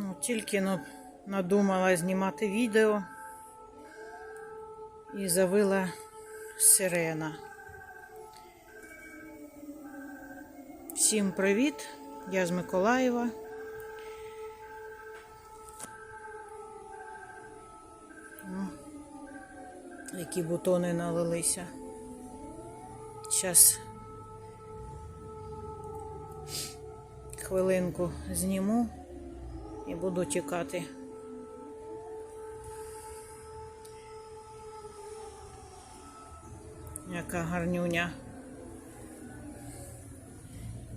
Ну, тільки ну, надумала знімати відео і завила сирена. Всім привіт! Я з Миколаєва. О, які бутони налилися. Зараз хвилинку зніму і буду тікати. Яка гарнюня.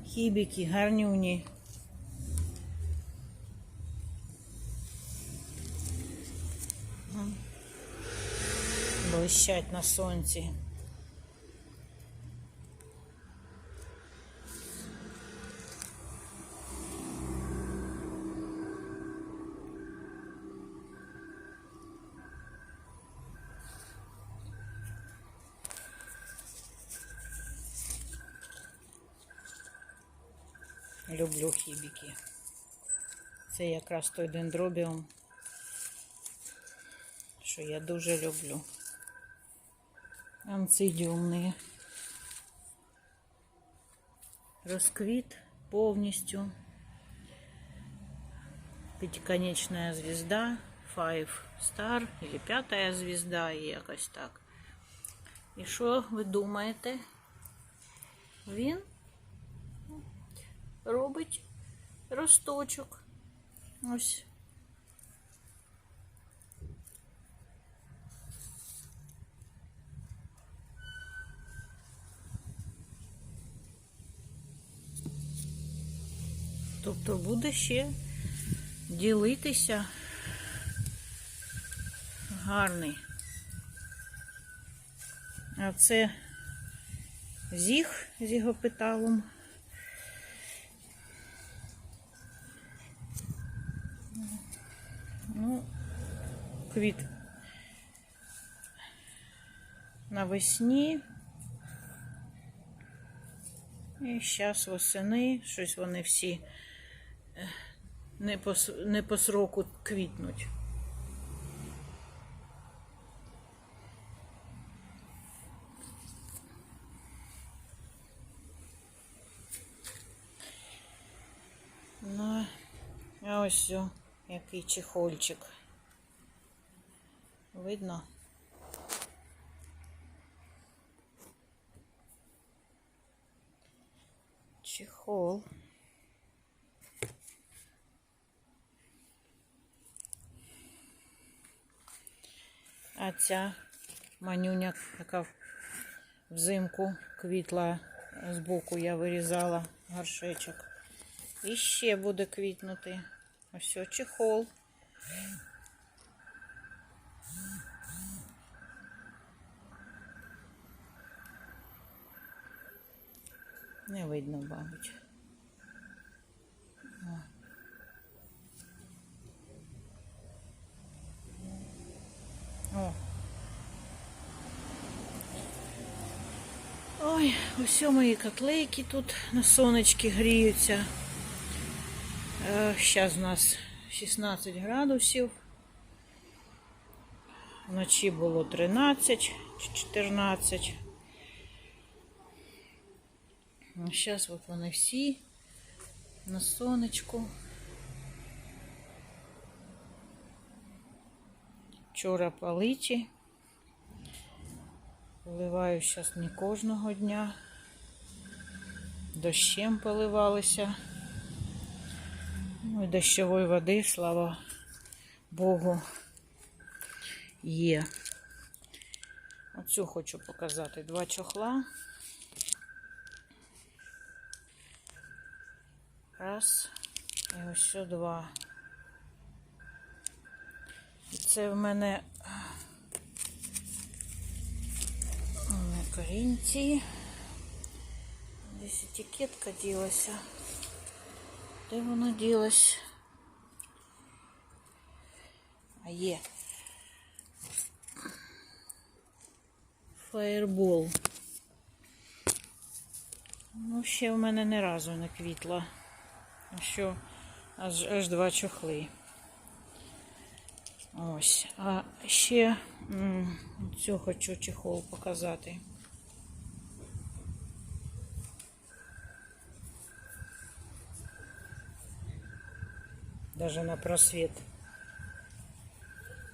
Хібіки, гарнюні. Блищать на сонці. Люблю хібіки. Це якраз той дендробіум, що я дуже люблю. Анцидіумний. Розквіт повністю. Пятиконечная звезда, Five Star, или п'ятая звезда, і якось так. І що ви думаєте? Він робить росточок. Ось. Тобто буде ще ділитися гарний. А це зіг з його петалом. Ну, квіт навесні. І зараз восени, щось вони всі е, не по, не по сроку квітнуть. Ну, ось який чехольчик. Видно? Чехол. А ця манюня, яка взимку квітла збоку, я вирізала горшечок. І ще буде квітнути. Ось чехол. Не видно, мабуть. Ой, ось мої котлейки тут на сонечки гріються. Зараз у нас 16 градусів. Вночі було 13 чи 14. Зараз от вони всі на сонечку. Вчора паличі. Поливаю зараз не кожного дня. Дощем поливалися. Ну і дощової води, слава Богу, є. Оцю хочу показати два чохла. Раз. І ось ще два. І це в мене не корінці. Десь етикетка ділася. Де вона ділась? А є. Фаєрбол. Ну, ще в мене не разу не квітла. Що аж, аж два чохли. Ось. А ще цю хочу чехол показати. Даже на просвіт.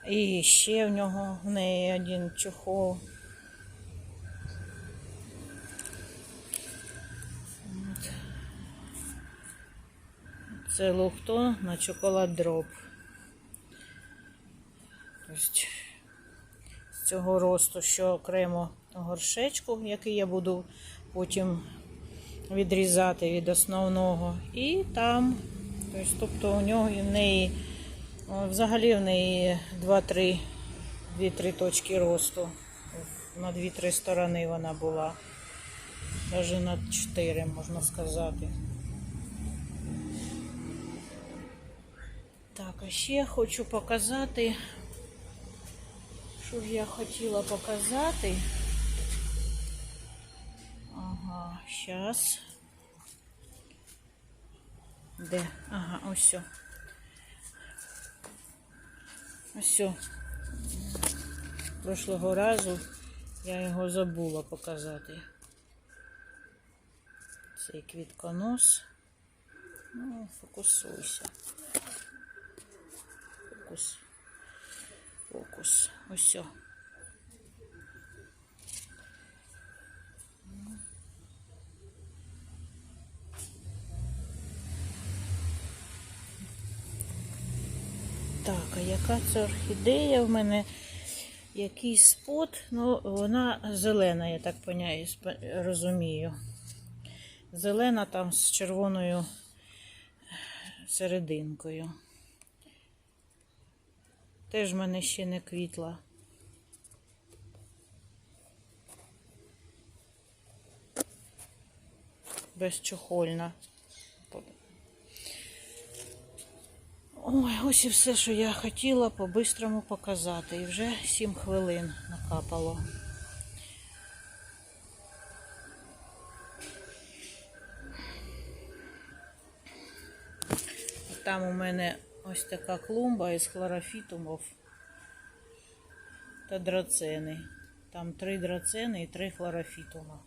І ще в нього в неї один чохол. От. Це лухто на чоколад дроб. Тобто з цього росту, що окремо горшечку, який я буду потім відрізати від основного. І там, тобто, тобто у нього і в неї, взагалі в неї 2-3 2-3 точки росту. На 2-3 сторони вона була. Навіть на 4, можна сказати. Так, а ще хочу показати, що ж я хотіла показати. Ага, зараз. Де? Ага, ось. все. Ось. все. Прошлого разу я його забула показати. Цей квітконос. Ну, фокусуйся. Фокус. Фокус. Ось. Так, а яка це орхідея в мене? Який спот? Ну, вона зелена, я так поняю, розумію. Зелена там з червоною серединкою. Теж в мене ще не квітла. Безчохольна. Ой, ось і все, що я хотіла по-бистрому показати. І вже 7 хвилин накапало. Там у мене ось така клумба із хлорофітумів та драцени. Там три драцени і три хлорофітума.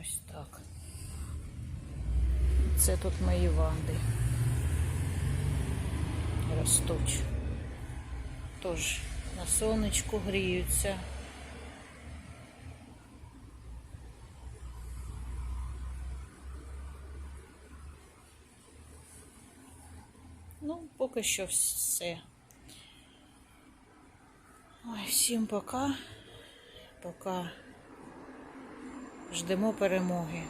Ось так. Це тут мої ванди. Ростуть. Тож на сонечку гріються. Ну, поки що все. Ой, всім пока. Пока ждемо перемоги.